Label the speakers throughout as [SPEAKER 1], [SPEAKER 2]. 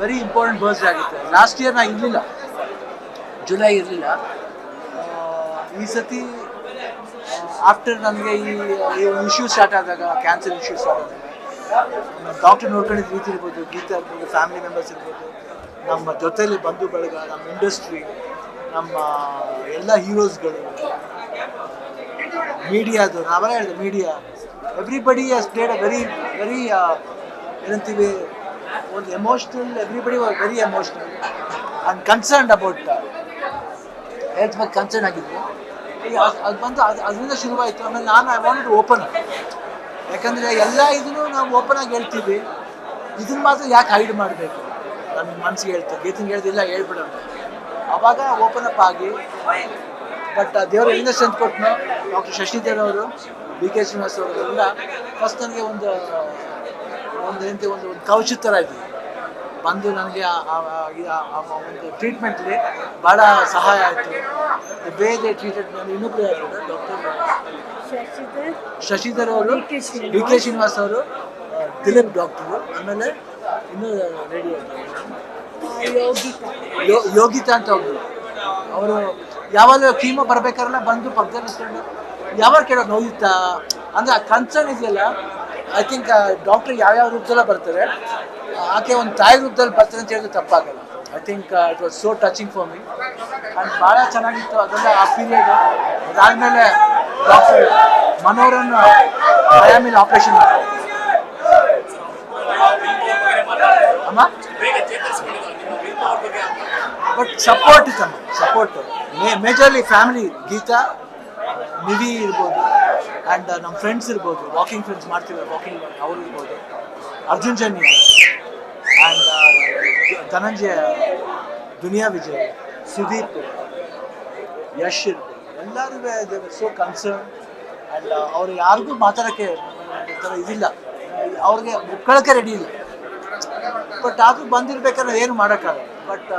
[SPEAKER 1] Very important ಬರ್ಸ್ಡೇ ಆಗುತ್ತೆ. Last year ನಾ ಇರಲಿಲ್ಲ. ಜುಲೈ ಇರಲಿಲ್ಲ. ಈ ಸತಿ ಆಫ್ಟರ್ ನನಗೆ ಈ ಇಶ್ಯೂ ಸ್ಟಾರ್ಟ್ ಆದಾಗ ಕ್ಯಾನ್ಸರ್ ಇಶ್ಯೂ ಸ್ಟಾರ್ಟ್ ಆದಾಗ ಡಾಕ್ಟರ್ ನೋಡ್ಕೊಂಡಿದ್ದ ರೀತಿ ಇರ್ಬೋದು, ಗೀತಾ ಇರ್ಬೋದು ಫ್ಯಾಮಿಲಿ ಮೆಂಬರ್ಸ್ ಇರ್ಬೋದು, ನಮ್ಮ ಜೊತೆಯಲ್ಲಿ ಬಂಧು ಬಳಗ, ನಮ್ಮ ಇಂಡಸ್ಟ್ರಿ ನಮ್ಮ ಎಲ್ಲ ಹೀರೋಸ್ಗಳು ಮೀಡಿಯಾದು ನಾವೆಲ್ಲ ಹೇಳಿದೆ media everybody has played a very very ಏನಂತೀವಿ ಒಂದು emotional everybody very emotional and concerned about health ಬಗ್ಗೆ ಕನ್ಸರ್ನ್ ಆಗಿದ್ವಿ. ಅದ್- ಬಂದು ಅದು, ಅದರಿಂದ ಶುರುವಾಯಿತು. ಆಮೇಲೆ ನಾನು ಐ ವಾಂಟ್ ಓಪನ್ ಯಾಕಂದರೆ ಎಲ್ಲ ಇದನ್ನು ನಾವು ಓಪನ್ ಆಗಿ ಹೇಳ್ತೀವಿ. ಇದನ್ನ ಮಾತ್ರ ಯಾಕೆ ಹೈಡ್ ಮಾಡಬೇಕು? ನನ್ನ ಮನಸ್ಸಿಗೆ ಹೇಳ್ತಾರೆ ಗೀತಿಂಗ್ ಹೇಳ್ದಿಲ್ಲ ಹೇಳ್ಬಿಡೋಣ. ಅವಾಗ ಓಪನ್ ಅಪ್ ಆಗಿ ಬಟ್ ದೇವರು ಎಲ್ಲಿಂದ ಸ್ಟ್ರೆಂತ್ ಕೊಟ್ಟನು ಡಾಕ್ಟರ್ ಶಶಿಧರ್ ಅವರು ಬಿ ಕೆ ಶ್ರೀನಿವಾಸ್ ಅವರೆಲ್ಲ ಫಸ್ಟ್ ನನಗೆ ಒಂದು ಒಂದು ಎಂತ ಒಂದು ಒಂದು ಕೌಶ ಥರ ಇದೆ ಬಂದು ನನಗೆ ಒಂದು ಟ್ರೀಟ್ಮೆಂಟ್ಲಿ ಭಾಳ ಸಹಾಯ ಆಯಿತು. ಬೇರೆ ಟ್ರೀಟ್ಮೆಂಟ್ ಟ್ರೀಟೆಡ್ ನಾನು ಇನ್ನೊಬ್ಬರು ಡಾಕ್ಟರ್
[SPEAKER 2] ಶಶಿಧರ್
[SPEAKER 1] ಅವರು
[SPEAKER 2] ಡಿ ಕೆ ಶ್ರೀನಿವಾಸ್.
[SPEAKER 1] ಅವರು ದಿಲೀಪ್ ಡಾಕ್ಟರು ಆಮೇಲೆ ಇನ್ನೂ ರೆಡಿ
[SPEAKER 2] ಯೋಗಿತಾ
[SPEAKER 1] ಅಂತ ಒಬ್ಬರು ಅವರು ಯಾವಾಗ ಕೀಮೋ ಬರ್ಬೇಕಾರೆಲ್ಲ ಬಂದು ಪಕ್ಕದಲ್ಲಿ ಯಾವಾಗ ಕೇಳೋದು ನೋಯುತ್ತಾ? ಅಂದರೆ ಆ ಕನ್ಸರ್ನ್ ಇದೆಯಲ್ಲ ಐ ಥಿಂಕ್ ಯಾವ ಯಾವ್ಯಾವ ರೂಪದಲ್ಲ ಬರ್ತಾರೆ. ಆಕೆ ಒಂದು ತಾಯಿ ರೂಪದಲ್ಲಿ ಬರ್ತಾರೆ ಅಂತ ಹೇಳಿದ್ರೆ ತಪ್ಪಾಗಲ್ಲ. I think it was so touching for me and ಭಾಳ ಚೆನ್ನಾಗಿತ್ತು. ಅದೆಲ್ಲ ಆ ಪೀರಿಯಡ್ ಅದಾದಮೇಲೆ ಡಾಕ್ಟರ್ ಮನೋರನ್ನು ಮೇಲೆ ಆಪ್ರೇಷನ್ ಮಾಡಿದ್ರು. ಅಮ್ಮ? ಬಟ್ ಸಪೋರ್ಟ್ ಇತ್ತಮ್ಮ ಸಪೋರ್ಟ್ ಮೇಜರ್ಲಿ ಫ್ಯಾಮಿಲಿ ಗೀತಾ ನಿಧಿ ಇರ್ಬೋದು. ಆ್ಯಂಡ್ ನಮ್ಮ ಫ್ರೆಂಡ್ಸ್ ಇರ್ಬೋದು ವಾಕಿಂಗ್ ಫ್ರೆಂಡ್ಸ್ ಮಾಡ್ತೀವಿ ವಾಕಿಂಗ್ ಅವರು ಇರ್ಬೋದು. ಅರ್ಜುನ್ ಜನ್ಯ. ಆ್ಯಂಡ್ ಧನಂಜಯ, ದುನಿಯಾ ವಿಜಯ್, ಸುದೀಪ್, ಯಶ್ ಇರ್ಬೋದು. ಎಲ್ಲರೂ ದೇವರ್ ಸೋ ಕನ್ಸರ್ನ್ ಆ್ಯಂಡ್ ಅವ್ರು ಯಾರಿಗೂ ಮಾತಾಡೋಕ್ಕೆ ಥರ ಇದಿಲ್ಲ. ಅವ್ರಿಗೆ ಮುಕ್ಕಳಕ್ಕೆ ರೆಡಿ ಇಲ್ಲ. ಬಟ್ ಆದರೂ ಬಂದಿರ್ಬೇಕಾದ್ರೆ ಏನು ಮಾಡೋಕ್ಕಾಗಲ್ಲ. ಬಟ್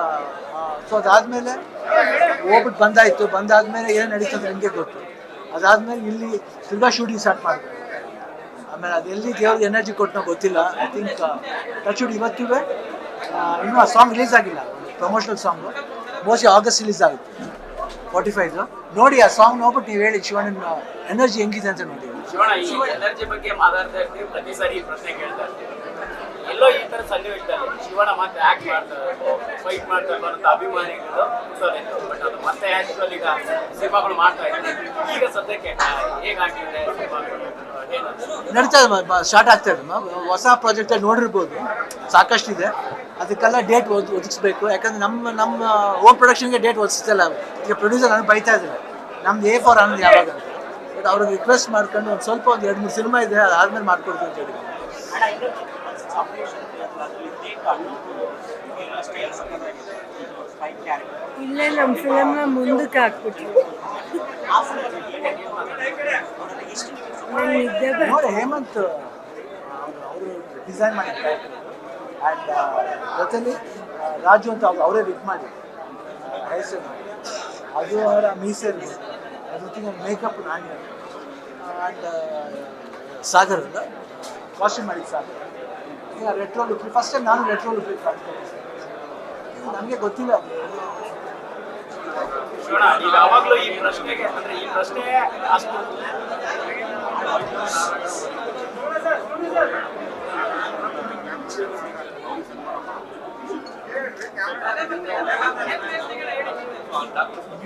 [SPEAKER 1] ಸೊ ಅದಾದಮೇಲೆ ಹೋಗ್ಬಿಟ್ಟು ಬಂದಾಯಿತು. ಬಂದಾದಮೇಲೆ ಏನು ನಡೀತದೆ ನಿಮಗೆ ಗೊತ್ತು. ಅದಾದಮೇಲೆ ಇಲ್ಲಿ ತಿರ್ಗಾ ಶೂಟಿಂಗ್ ಸ್ಟಾರ್ಟ್ ಮಾಡಿದೆ ಆಮೇಲೆ ಅದೆಲ್ಲಿ ದೇವ್ರಿಗೆ ಎನರ್ಜಿ ಕೊಟ್ಟನೋ ಗೊತ್ತಿಲ್ಲ. ಐ ಥಿಂಕ್ ಟಚ್ ಶೂಟ್ ಇವತ್ತಿವೆ ಇನ್ನೂ ಆ ಸಾಂಗ್ ರಿಲೀಸ್ ಆಗಿಲ್ಲ. Promotional song mostly August release ಆಗುತ್ತೆ. ಫಾರ್ಟಿ ಫೈವ್ದು ನೋಡಿ ಆ ಸಾಂಗ್ ನೋಡ್ಬಿಟ್ಟು ನೀವು ಹೇಳಿ ಶಿವಣ್ಣನ ಎನರ್ಜಿ ಹೆಂಗಿದೆ ಅಂತ ನೋಡಿ.
[SPEAKER 3] ಶಿವಣ್ಣ ಎನರ್ಜಿ ಬಗ್ಗೆ ಮಾತಾಡ್ತಾ ಇರ್ತೀವಿ. ಪ್ರತಿ ಸಾರಿ ಪ್ರಶ್ನೆ ಕೇಳ್ತಾ ಇರ್ತೀವಿ. ಎಲ್ಲೋ ಈ ತರ ಸನ್ನಿವೇಶದಲ್ಲಿ ಶಿವಣ್ಣ ಮತ್ತೆ ಆಕ್ಟ್ ಮಾಡ್ತಾರೆ ಫೈಟ್ ಮಾಡ್ತಾರೆ ಬರುತ್ತ ಅಭಿಮಾನಿಗಳು ಬಟ್ ಅದು ಮತ್ತೆ ಆಕ್ಚುಲ್ ಈಗ ಸಿನಿಮಾಗಳು ಮಾಡ್ತಾ ಇದ್ದಾರೆ. ಈಗ ಸದ್ಯಕ್ಕೆ ಹೇಗಾಗಿದೆ ಸಿನಿಮಾಗಳು?
[SPEAKER 1] ನಡೀತಾ ಇದೆ ಸ್ಟಾರ್ಟ್ ಆಗ್ತಾ ಇದೆ ಹೊಸ ಪ್ರಾಜೆಕ್ಟ್ ನೋಡಿರ್ಬೋದು. ಸಾಕಷ್ಟು ಇದೆ ಅದಕ್ಕೆಲ್ಲ ಡೇಟ್ ಒದಗಿಸ್ಬೇಕು. ಯಾಕಂದ್ರೆ ನಮ್ಮ ನಮ್ಮ ಓನ್ ಪ್ರೊಡಕ್ಷನ್ಗೆ ಡೇಟ್ ಒದಗಿಸ್ತಲ್ಲ. ಈಗ ಪ್ರೊಡ್ಯೂಸರ್ ನನಗೆ ಬೈತಾ ಇದ್ದಾರೆ. ನಮ್ದು ಎ ಫಾರ್ ಅನ್ನೋದು ಯಾವಾಗ ಅಂತ. ಬಟ್ ಅವ್ರಿಗೆ ರಿಕ್ವೆಸ್ಟ್ ಮಾಡ್ಕೊಂಡು ಒಂದು ಸ್ವಲ್ಪ ಒಂದು ಎರಡು ಮೂರು ಸಿನಿಮಾ ಇದೆ ಅದಾದ್ಮೇಲೆ ಮಾಡ್ಕೊಡ್ತೀವಿ ಅಂತ ಹೇಳಿ
[SPEAKER 2] ಇಲ್ಲೇ ನಮ್ಮ ಫಿಲಮ್ನ ಮುಂದಕ್ಕೆ ಹಾಕ್ಬಿಟ್ರು. ನಿದ್ದೆ
[SPEAKER 1] ನೋಡಿ, ಹೇಮಂತ್ ಅವರು ಡಿಸೈನ್ ಮಾಡಿದ್ದಾರೆ ಆ್ಯಂಡ್ ಜೊತೆಲಿ ರಾಜು ಅಂತ ಅವ್ರು ಅವರೇ ವಿಟ್ ಮಾಡಿ ಹೆಸರು. ಅದು ಅವರ ಮೀಸರು ಜೊತೆಗೆ ಮೇಕಪ್ ನಾನು ಆ್ಯಂಡ್ ಸಾಗರ್ ಅಂತ. ವಾಷಿಂಗ್ ಮಾಡಿದ್ದು ಸಾಗರ್. ಈಗ ರೆಟ್ರೋ ಲುಕ್ ಫಸ್ಟ್ ಟೈಮ್ ನಾನು ರೆಟ್ರೋ ಲುಕ್ ನನಗೆ ಗೊತ್ತಿಲ್ಲ. ಅದು
[SPEAKER 3] ಶಿವಣ್ಣ ಈಗ ಈ ಪ್ರಶ್ನೆಗೆ ಅಂದ್ರೆ ಈ ಪ್ರಶ್ನೆ ಅಷ್ಟು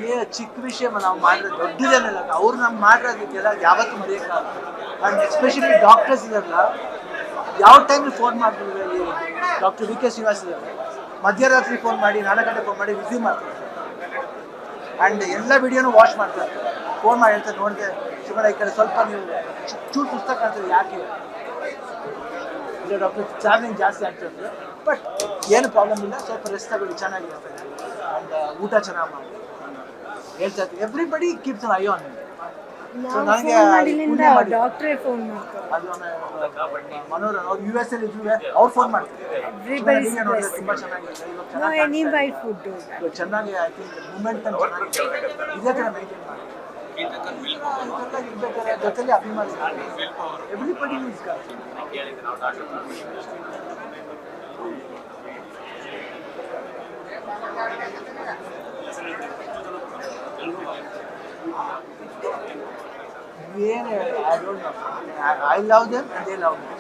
[SPEAKER 1] ಏ ಚಿಕ್ಕ ವಿಷಯ ನಾವು ಮಾಡಿದ್ರೆ ದೊಡ್ಡದೇನಲ್ಲ ಅವ್ರು ನಮ್ಗೆ ಮಾಡಿರೋದಕ್ಕೆಲ್ಲ ಯಾವತ್ತು ಮರೆಯೋಕ್ಕಾಗಲ್ಲ ಆ್ಯಂಡ್ ಎಸ್ಪೆಷಲಿ ಡಾಕ್ಟರ್ಸ್ ಇದಾರಲ್ಲ ಯಾವ ಟೈಮಲ್ಲಿ ಫೋನ್ ಮಾಡ್ತೀವಿ ಡಾಕ್ಟರ್ ವಿ ಕೆ ಶ್ರೀನಿವಾಸ ಇದ್ದಾರೆ. ಮಧ್ಯರಾತ್ರಿ ಫೋನ್ ಮಾಡಿ, ನಾಲ್ಕು ಗಂಟೆ ಫೋನ್ ಮಾಡಿ ರಿಸೀವ್ ಮಾಡ್ತಾರೆ. ಆ್ಯಂಡ್ ಎಲ್ಲ ವಿಡಿಯೋನು ವಾಚ್ ಮಾಡ್ತಾರೆ. ಫೋನ್ ಮಾಡಿ ಹೇಳ್ತಾರೆ, ನೋಡಿದೆ ಶಿವಣ್ಣ ಈ ಕಡೆ ಸ್ವಲ್ಪ ನೀವು ಚೂರು ಪುಸ್ತಕ ಕಾಣ್ತೀರಿ ಯಾಕೆ? ಡಾಕ್ಟರ್ ಚಾರ್ಜಿಂಗ್ ಜಾಸ್ತಿ ಆಗ್ತದೆ ಬಟ್ ಏನು ಪ್ರಾಬ್ಲಮ್ ಇಲ್ಲ, ಸ್ವಲ್ಪ ರೆಸ್ಟ್ ತಗೊಳ್ಳಿ, ಚೆನ್ನಾಗಿರುತ್ತೆ. ಆ್ಯಂಡ್ ಊಟ ಚೆನ್ನಾಗಿ ಮಾಡಿ ಹೇಳ್ತಾ ಇರ್ತೀವಿ ಎವ್ರಿಬಡಿ ಕೀಪ್ಸ್ ಐ ಆನ್
[SPEAKER 2] ನಾವು
[SPEAKER 1] ನನಗೆ
[SPEAKER 2] ಫೋನ್ ಮಾಡಿಲಿಂದ
[SPEAKER 1] ಪುಣ್ಯ ಮಾಡಿ.
[SPEAKER 2] ಡಾಕ್ಟ್ರೇ ಫೋನ್ ಮಾಡ್ತಾರೆ
[SPEAKER 1] ಅದು ಮನೋರ ಅವ್ರು ಯು ಎಸ್ ಅಲ್ಲಿ ಇದ್ರು ಅವ್ರು ಫೋನ್ ಮಾಡ್ತಾರೆ.
[SPEAKER 2] Everybody is
[SPEAKER 1] ನೋಡಿದ್ರೆ
[SPEAKER 2] blessed.
[SPEAKER 1] ತುಂಬಾ ಚೆನ್ನಾಗಿದೆ ಇವಾಗ
[SPEAKER 2] ನೋ
[SPEAKER 1] ಚೆನ್ನಾಗಿ
[SPEAKER 2] ಎನಿ ಬೈ ಫುಡ್
[SPEAKER 1] ಇವಾಗ ಚೆನ್ನಾಗಿ ಐ ಥಿಂಕ್ ಮೂಮೆಂಟ್ ಚೆನ್ನಾಗಿದೆ. ಇದೇ ಥರ ಮೇಂಟೈನ್ ಮಾಡಿ. ಇದೆಲ್ಲ ಇರ್ಬೇಕಾದ್ರೆ ಜೊತೆಲಿ ಅಭಿಮಾನಿ. ಎವ್ರಿಬಡಿ ಈಸ್
[SPEAKER 3] ಕೇಳಿದ್ದೆ ನಾವು ಡಾಕ್ಟರ್
[SPEAKER 1] ಏನು I don't know I love them and they love me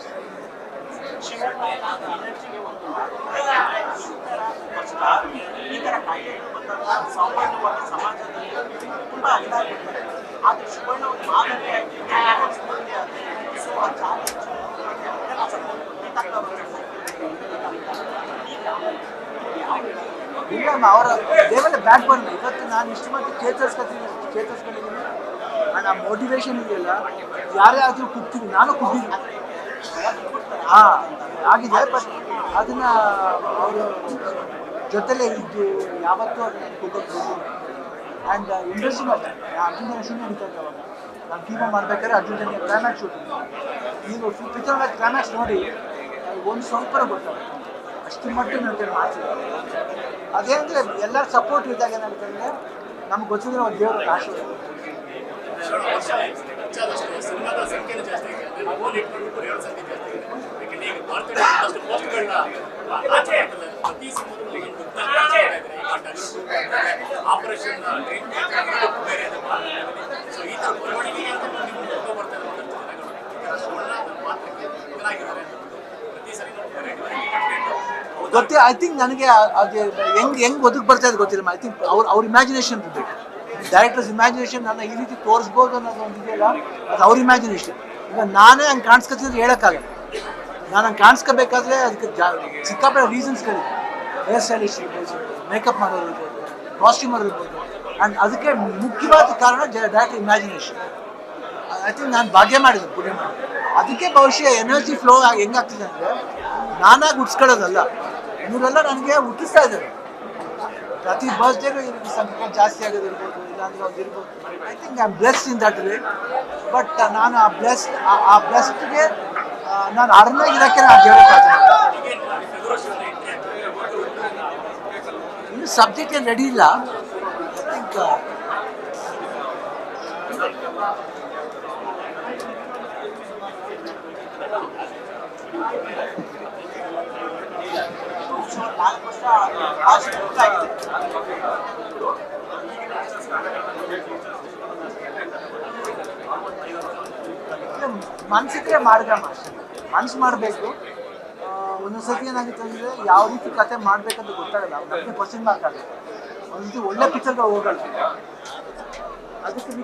[SPEAKER 4] ಈ ಥರ ಕಾಯಿಲೆಗಳು ಬಂದಾಗ ಸಾಮಾನ್ಯವಾಗಿ ಸಮಾಜದಲ್ಲಿ ತುಂಬ ಇದಾಗಿರ್ತಾರೆ ಆದರೆ ಶಿವಣ್ಣ ಒಂದು ಮಾದರಿಯಾಗಿ ಮಾದರಿಯಾಗಿ ಸೊ ಆ ಚಾಲೆಂಜ್ ಅದೆಲ್ಲ ಸ್ವಲ್ಪ ಗೊತ್ತಾಗ್ತಾ ಬರುತ್ತೆ.
[SPEAKER 1] ಇಲ್ಲ, ಅವರ ದೇವಲ್ಲ ಬ್ಯಾಕ್ ಬಂದು ಇವತ್ತು ನಾನು ಇಷ್ಟು ಮಟ್ಟಿಗೆ ಚೇತರಿಸ್ಕೊತೀನಿ ಚೇತರಿಸ್ಕೊಂಡಿದ್ದೀನಿ ಆ್ಯಂಡ್ ಆ ಮೋಟಿವೇಶನ್ ಇದೆಯಲ್ಲ, ಯಾರೇ ಆದರೂ ನಾನು ಕುಗ್ಗಿದ್ದೀನಿ ಹಾಂ, ಆಗಿದೆ ಬಟ್ ಅದನ್ನು ಅವರು ಜೊತೆಲೇ ಇದ್ದು ಯಾವತ್ತೂ ಅದನ್ನ ಹೋಗಿಲ್ಲ. ಆ್ಯಂಡ್ ಇಂಡಸ್ಟ್ರಿ ಅಷ್ಟೇ ಅರ್ಜುನ್ ಜನ ಶೂಟ್ ನಡೀತಾ ಇದ್ದೆ ಅವಾಗ. ನಾನು ಕೀಮೋ ಮಾಡ್ಬೇಕಾದ್ರೆ ಅರ್ಜುನ್ ಜನ ಕ್ಲೈಮ್ಯಾಕ್ಸ್ ಶೂಟ್ ಈಗ ಪಿಕ್ಚರ್ ಕ್ಲೈಮ್ಯಾಕ್ಸ್ ನೋಡಿ, ಒಂದು ಸ್ವಲ್ಪ ಗೊತ್ತಾಗುತ್ತೆ ಅಷ್ಟು ಮಟ್ಟಿಗೆ ನನಗೆ ಅದೇ ಅಂದರೆ ಎಲ್ಲರ ಸಪೋರ್ಟ್ ಇದ್ದಾಗ ಏನಾಗುತ್ತೆ ಅಂದರೆ, ನಮ್ಗೆ ಗೊತ್ತಿದ್ರೆ ಒಂದು ದೇವರ ಆಶೀರ್ವಾದ. ಗೊತ್ತೇ ಐ ಥಿಂಕ್ ನನಗೆ ಅದು ಹೆಂಗ್ ಹೆಂಗ್ ಬದುಕ್ ಬರ್ತಾ ಇದೆ ಗೊತ್ತಿಲ್ಲ ಐ ಥಿಂಕ್ ಅವ್ರ ಅವ್ರ ಇಮ್ಯಾಜಿನೇಷನ್ ಡೈರೆಕ್ಟರ್ಸ್ ಇಮ್ಯಾಜಿನೇಷನ್ ನನ್ನ ಈ ರೀತಿ ತೋರಿಸ್ಬೋದು ಅನ್ನೋದು ಒಂದು ಇದೆಯಲ್ಲ, ಅದು ಅವ್ರ ಇಮ್ಯಾಜಿನೇಷನ್ ಈಗ ನಾನೇ ಹಂಗೆ ಕಾಣಿಸ್ಕೊತಿದ್ರೆ ಹೇಳೋಕ್ಕಾಗಲ್ಲ. ನಾನು ಹಂಗೆ ಕಾಣಿಸ್ಕೋಬೇಕಾದ್ರೆ ಅದಕ್ಕೆ ಜಾ, ಸಿಕ್ಕಾಪಟ್ಟೆ ರೀಸನ್ಸ್ಗಳಿದೆ ಹೇರ್ ಸ್ಟೈಲಿಸ್ಟ್ ಇರ್ಬೋದು ಮೇಕಪ್ ಮಾಡೋರು ಇರ್ಬೋದು ಕಾಸ್ಟ್ಯೂಮರ್ ಇರ್ಬೋದು. ಆ್ಯಂಡ್ ಅದಕ್ಕೆ ಮುಖ್ಯವಾದ ಕಾರಣ ಡೈರೆಕ್ಟರ್ ಇಮ್ಯಾಜಿನೇಷನ್ ಐ ಥಿಂಕ್ ನಾನು ಭಾಗ್ಯ ಮಾಡಿದ್ದು ಪುಣ್ಯ ಮಾಡಿ ಅದಕ್ಕೆ ಬಹುಶಃ ಎನರ್ಜಿ ಫ್ಲೋ ಹೆಂಗಾಗ್ತಿದೆ ಅಂದರೆ, ನಾನಾಗಿ ಹುಟ್ಸ್ಕೊಳ್ಳೋದಲ್ಲ ಇವರೆಲ್ಲ ನನಗೆ ಹುಟ್ಟಿಸ್ತಾ ಇದ್ದಾರೆ. ಪ್ರತಿ ರೀತಿ ಸಂಖ್ಯೆ ಜಾಸ್ತಿ ಆಗೋದಿರ್ಬೋದು. I think I am blessed in that way but ನಾನು ಆ ಬ್ಲೆಸ್ ಆ ಬ್ಲೆಸ್ಡ್ಗೆ ನಾನು ಅರ್ನಾಗಿರೋಕ್ಕೆ ನಾನು ಮಾಡ್ತೀನಿ. ಇನ್ನು ಸಬ್ಜೆಕ್ಟ್ ಏನು ರೆಡಿ ಇಲ್ಲ. ಐ ಥಿಂಕ್ ಮನ್ಸಿದ್ರೆ ಮಾಡಿದ್ರೆ ಮಾಡ್ತೀನಿ ಮನ್ಸು ಮಾಡಬೇಕು. ಒಂದೊಂದು ಸತಿ ಏನಾಗುತ್ತೆ ಅಂದರೆ ಯಾವ ರೀತಿ ಕತೆ ಮಾಡಬೇಕಂತ ಗೊತ್ತಾಗಲ್ಲ. ನಮಗೆ ಪರ್ಸೆಂಟ್ ಮಾರ್ಕ್ ಆಗುತ್ತೆ. ಒಂದು ಒಳ್ಳೆ ಪಿಕ್ಚರ್ಗಳು ಹೋಗಲ್ಲ. ಅದಕ್ಕೆ ವಿ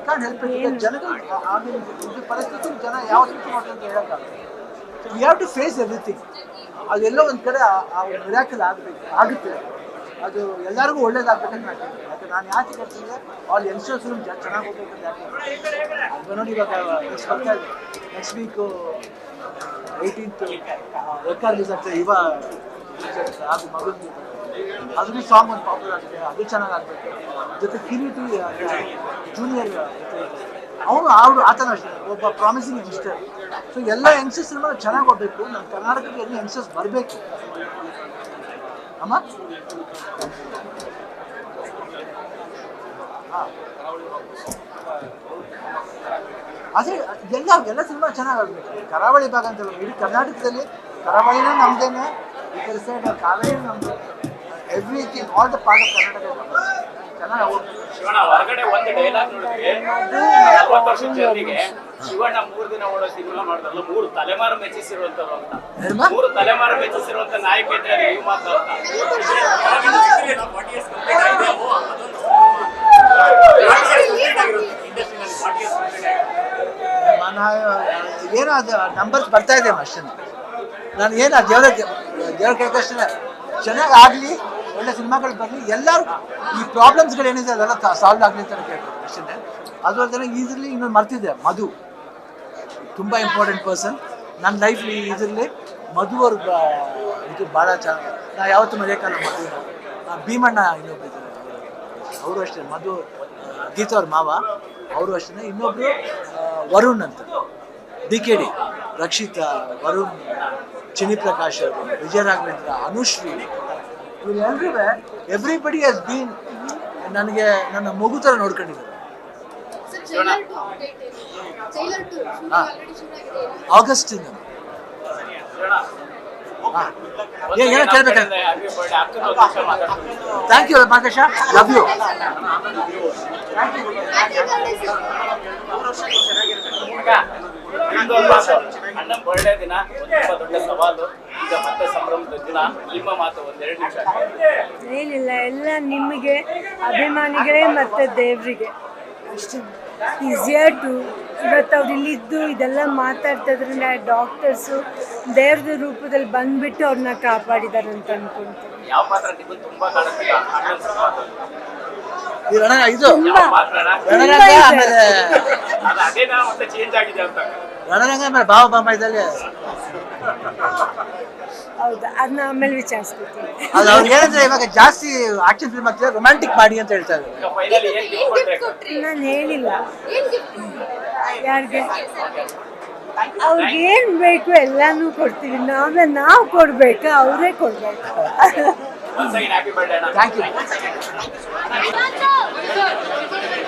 [SPEAKER 1] ಹೆಲ್ಪ್ ಜನಗಳು ಆಮೇಲೆ ಇದು ಪರಿಸ್ಥಿತಿ ಜನ ಯಾವ ರೀತಿ ಮಾಡ್ತಾರೆ ಅಂತ ಹೇಳೋಕ್ಕಾಗಲ್ಲ. We have to face everything ಅದೆಲ್ಲೋ ಒಂದು ಕಡೆ ಆ ಮಿರಾಕಲ್ ಆಗಬೇಕು, ಆಗುತ್ತೆ. ಅದು ಎಲ್ಲರಿಗೂ ಒಳ್ಳೇದಾಗಬೇಕಂತ ನಾನು. ಯಾಕೆ ನಾನು ಯಾಕೆ ಕೇಳ್ತೀನಿ ಆಲ್ ಯಂಗ್ಸ್ಟರ್ಸ್ ಚೆನ್ನಾಗಿ ಹೋಗ್ಬೇಕು ಅಂತ ಯಾಕೆ ಈಗ ನೋಡಿ ಇವಾಗ ನೆಕ್ಸ್ಟ್ ಬರ್ತಾ ಇದೆ. Next week eighteenth record release ಆಗ್ತದೆ ಇವ ಅದು ಮಗನ ಅದ್ರಲ್ಲಿ ಸಾಂಗ್ ಒಂದು ಪಾಪ್ಯುಲರ್ ಆಗಿದೆ. ಅದು ಚೆನ್ನಾಗಿ ಆಗ್ಬೇಕು ಜೊತೆ ಕಿರೀಟಿ ಜೂನಿಯರ್ ಅವನು ಅವರು ಆತನ ಅಷ್ಟೇ. ಒಬ್ಬ ಪ್ರಾಮಿಸಿಂಗ್ ಯಂಗ್ಸ್ಟರ್ ಸೊ ಎಲ್ಲ ಯಂಗ್ಸ್ಟರ್ಸ್ ಚೆನ್ನಾಗಿ ಹೋಗ್ಬೇಕು. ನಮ್ಮ ಕರ್ನಾಟಕದಲ್ಲಿ ಎಲ್ಲ ಯಂಗ್ಸ್ಟರ್ಸ್ ಬರಬೇಕು. ಅಮ್ಮ ಆದರೆ ಎಲ್ಲ ಎಲ್ಲ ಸಿನಿಮಾ ಚೆನ್ನಾಗಿ ಆಗಬೇಕು ಕರಾವಳಿ ಭಾಗ ಅಂತ ಇಡೀ ಕರ್ನಾಟಕದಲ್ಲಿ ಕರಾವಳಿನೂ ನಮ್ದೇನೆ, ಈ ಕಡೆ ಸೈಡ್ ಕಾವೇರಿ ನಮ್ದು. Everything all the part of Karnataka.
[SPEAKER 3] Shivanna ಹೊರಗಡೆ ಒಂದು ಡೈಲಾಗ್ ನೋಡಿದ್ರೆ ನಲವತ್ತು ವರ್ಷದ ಜರ್ನಿಗೆ ಶಿವಣ್ಣ ಮೂರು ದಿನ ಓಡೋ ಸಿನಿಮಾ ಮಾಡಿದ್ರಲ್ಲ ಮೂರು ತಲೆಮಾರು ಮೆಚ್ಚಿಸಿರುವಂತವ್ರು ಅಂತ? ಮೂರು ತಲೆಮಾರು ಮೆಚ್ಚಿಸಿರುವಂತ ನಾಯಕ ಇದ್ರೆ ನೀವು
[SPEAKER 1] ಏನೋ ಅದು ನಂಬರ್ಸ್ ಬರ್ತಾ ಇದೆ ಅಷ್ಟೇ ನಾನು ಏನು ದೇವ್ರ ದೇವ್ರ ಚೆನ್ನಾಗಿ ಆಗಲಿ. ಒಳ್ಳೆ ಸಿನಿಮಾಗಳು ಬರಲಿ, ಎಲ್ಲರೂ ಈ ಪ್ರಾಬ್ಲಮ್ಸ್ಗಳು ಏನಿದೆ ಅದೆಲ್ಲ ಸಾಲ್ವ್ ಆಗಲಿ ಅಂತ ಕೇಳ್ಬೋದು ಅಷ್ಟೇ ಅದು ಅಲ್ಲದೆ ಇದರಲ್ಲಿ ಇನ್ನೊಂದು ಮರ್ತಿದ್ದೆ, ಮಧು. ತುಂಬ ಇಂಪಾರ್ಟೆಂಟ್ ಪರ್ಸನ್ ನನ್ನ ಲೈಫ್ ಇದರಲ್ಲಿ ಮಧು ಅವ್ರ ಇದು ಭಾಳ ಚೆನ್ನಾಗಿ ನಾ ಯಾವತ್ತೂ ಮರೆಯೋಕ್ಕಲ್ಲ ಮಧು. ಭೀಮಣ್ಣ ಇನ್ನೊಬ್ರು ಅವರು ಅಷ್ಟೇ, ಮಧು ಗೀತಾ ಅವ್ರ ಮಾವ. ಅವರು ಅಷ್ಟೇ, ಇನ್ನೊಬ್ರು ವರುಣ್ ಅಂತ. D K D, Rakshita, Varun Chini Prakash ಅವರು ವಿಜಯ ರಾಘವೇಂದ್ರ ಅನುಶ್ರೀ. ಇವರೆಲ್ಲರೂ ಎವ್ರಿಬಡಿ ಹಸ್ ಬೀನ್ ನನಗೆ ನನ್ನ ಮಗು ಥರ ನೋಡ್ಕೊಂಡಿದ್ದಾರೆ. ಆಗಸ್ಟಿಂದ ಏನೋ? ಕೇಳ್ಬೇಕಾದ್ರೆ ಥ್ಯಾಂಕ್ ಯು ಮಾಕೇಶ ಲವ್ ಯು.
[SPEAKER 3] ಅಣ್ಣನ ಬರ್ಡೇ ದಿನ ಒಂದು ದೊಡ್ಡ ಸವಾಲು. ಈಗ ಮತ್ತೆ ಸಂಭ್ರಮದ ದಿನ. ನಿಮ್ಮ ಮಾತು ಒಂದೆರಡು ನಿಮಿಷ.
[SPEAKER 2] ಏನಿಲ್ಲ ಎಲ್ಲ ನಿಮಗೆ ಅಭಿಮಾನಿಗಳೇ ಮತ್ತೆ ದೇವರಿಗೆ. ಅಷ್ಟೇ. ಈಸಿಯರ್ ಟು ಇವತ್ತು ಅವ್ರು ಇಲ್ಲಿದ್ದು ಇದೆಲ್ಲ ಮಾತಾಡ್ತಾ ಇದ್ರೆ ಡಾಕ್ಟರ್ಸು ದೇವ್ರದ ರೂಪದಲ್ಲಿ ಬಂದ್ಬಿಟ್ಟು ಅವ್ರನ್ನ ಕಾಪಾಡಿದ್ದಾರೆ ಅಂತ ಅನ್ಕೊಂತೀನಿ.
[SPEAKER 3] ಯಾವ ಪಾತ್ರ ನಿಮಗೆ ತುಂಬಾ
[SPEAKER 1] ಇದು. ರಣರಂಗ ಆಮೇಲೆ
[SPEAKER 3] ಅದು ಅದೇನಾ ಮತ್ತೆ ಚೇಂಜ್ ಆಗಿದೆ ಅಂತ.
[SPEAKER 1] ರಣರಂಗ ಆಮೇಲೆ ಬಾವ ಬಾಮ ಇದ್ದಲ್ಲಿ.
[SPEAKER 2] ಹೌದಾ ಅದನ್ನ ಆಮೇಲೆ ವಿಚಾರಿಸ್ಕೊತೀನಿ
[SPEAKER 1] ಅದು ಅವ್ರು ಹೇಳಿದ್ರೆ ಇವಾಗ ಜಾಸ್ತಿ ಆಕ್ಷನ್ ಫಿಲ್ಮ್ ಆಗ್ತಿದೆ ರೊಮ್ಯಾಂಟಿಕ್ ಮಾಡಿ ಅಂತ ಹೇಳ್ತಾರೆ ಇದ್ದಾರೆ.
[SPEAKER 2] ನಾನು ಹೇಳಿಲ್ಲ. ಯಾರಿಗೆ? ಅವ್ರಿಗೆ ಏನು ಬೇಕು ಎಲ್ಲಾನು ಕೊಡ್ತೀವಿ. ನಾವೇ ನಾವು ಕೊಡ್ಬೇಕಾ ಅವರೇ ಕೊಡ್ಬೇಕು.
[SPEAKER 1] ಥ್ಯಾಂಕ್ ಯು
[SPEAKER 5] ಕೊಟ್ರಿ